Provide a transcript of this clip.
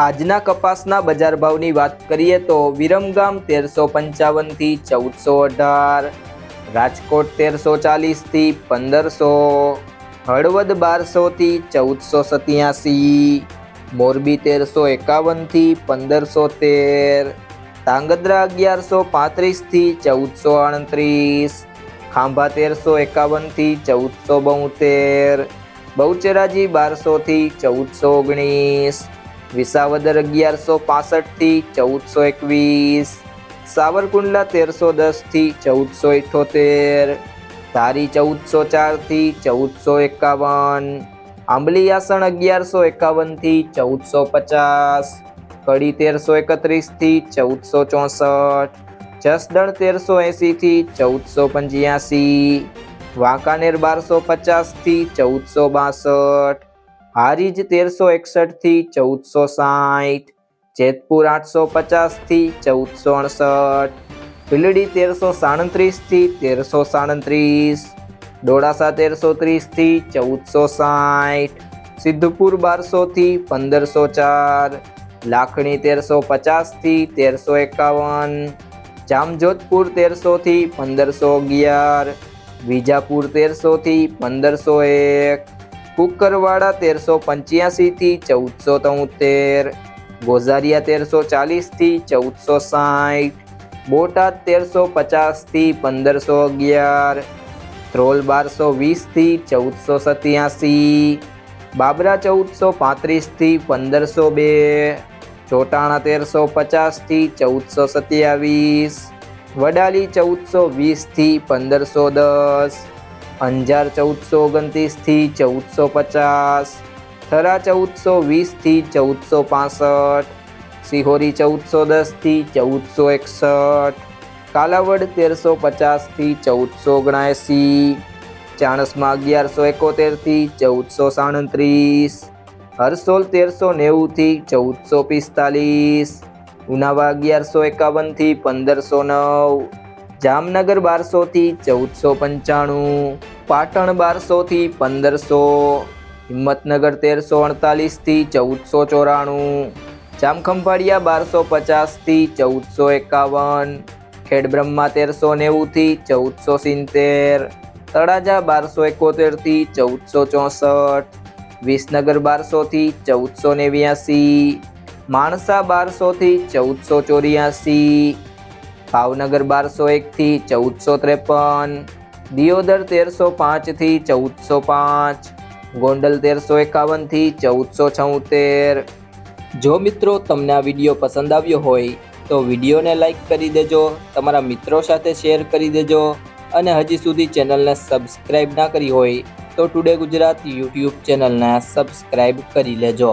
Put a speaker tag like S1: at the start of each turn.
S1: આજના કપાસના બજાર ભાવની વાત કરીએ તો વિરમગામ તેરસો પંચાવનથી ચૌદસો અઢાર, રાજકોટ તેરસો ચાલીસથી પંદરસો, હળવદ બારસોથી ચૌદસો સત્યાસી, મોરબી તેરસો એકાવનથી પંદરસો તેર તાંગધ્રા અગિયારસો પાંત્રીસથી ચૌદસો આડત્રીસ, ખાંભા તેરસો એકાવનથી ચૌદસો બોતેર, બહુચરાજી બારસોથી ચૌદસો ઓગણીસ વિસાવદર અગિયારસો પાસઠથી ચૌદસો એકવીસ. સાવરકુંડલા તેરસો દસથી ચૌદસો ઇઠોતેર. ધારી ચૌદસો ચારથી ચૌદસો એકાવન. આંબલીયાસણ અગિયારસો એકાવનથી ચૌદસો પચાસ. કડી તેરસો એકત્રીસથી ચૌદસો ચોસઠ. જસદણ તેરસો એંસીથી ચૌદસો પંચ્યાસી. વાંકાનેર બારસો પચાસથી ચૌદસો બાસઠ. હારીજ તેરસો એકસઠથી ચૌદસો સાઠ જેતપુર આઠસો પચાસથી ચૌદસો અડસઠ ભીલડી તેરસો સાડત્રીસથી તેરસો સાડત્રીસ, ડોળાસા તેરસો ત્રીસથી ચૌદસો સાઠ સિદ્ધપુર બારસોથી પંદરસો ચાર, લાખણી તેરસો પચાસથી તેરસો એકાવન, જામજોધપુર તેરસોથી પંદરસો અગિયાર, વિજાપુર તેરસોથી પંદરસો એક કુકરવાડા તેરસો પંચ્યાસીથી ચૌદસો તોતેર, ગોઝારિયા તેરસો ચાલીસથી ચૌદસો સાઠ, બોટાદ તેરસો પચાસથી પંદરસો અગિયાર, ધ્રોલ બારસો વીસથી ચૌદસો સત્યાસી, બાબરા ચૌદસો પાંત્રીસથી પંદરસો બે, ચોટાણા તેરસો પચાસથી ચૌદસો સત્યાવીસ, વડાલી ચૌદસો વીસથી પંદરસો દસ અંજાર ચૌદસો ઓગણત્રીસથી ચૌદસો પચાસ, થરા ચૌદસો વીસથી ચૌદસો પાસઠ, સિહોરી ચૌદસો દસથી ચૌદસો એકસઠ, કાલાવડ તેરસો પચાસથી ચૌદસો ઓગણએંસી ચાણસમાં અગિયારસો એકોતેરથી ચૌદસો સાડત્રીસ, હરસોલ તેરસો નેવુંથી ચૌદસો પિસ્તાલીસ, ઉનાવા અગિયારસો એકાવનથી પંદરસો નવ જામનગર બારસોથી ચૌદસો પંચાણું, પાટણ બારસોથી પંદરસો, હિંમતનગર તેરસો અડતાલીસથી ચૌદસો ચોરાણું, જામખંભાળિયા બારસો પચાસથી ચૌદસો એકાવન, ખેડબ્રહ્મા તેરસો નેવુંથી ચૌદસો સિત્તેર, તળાજા બારસો એકોતેરથી ચૌદસો ચોસઠ, વિસનગર બારસોથી ચૌદસો નેવ્યાસી, માણસા બારસોથી ચૌદસો ચોર્યાસી ભાવનગર બારસો એકથી ચૌદસો ત્રેપન, દિયોદર તેરસો પાંચથી ચૌદસો પાંચ, ગોંડલ તેરસો એકાવનથી ચૌદસો છોતેર. જો મિત્રો તમને આ વીડિયો પસંદ આવ્યો હોય, તો વિડીયોને લાઇક કરી દેજો, તમારા મિત્રો સાથે શેર કરી દેજો અને હજી સુધી ચેનલને સબસ્ક્રાઈબ ના કરી હોય, તો ટુડે ગુજરાત યુટ્યુબ ચેનલને સબસ્ક્રાઈબ કરી લેજો.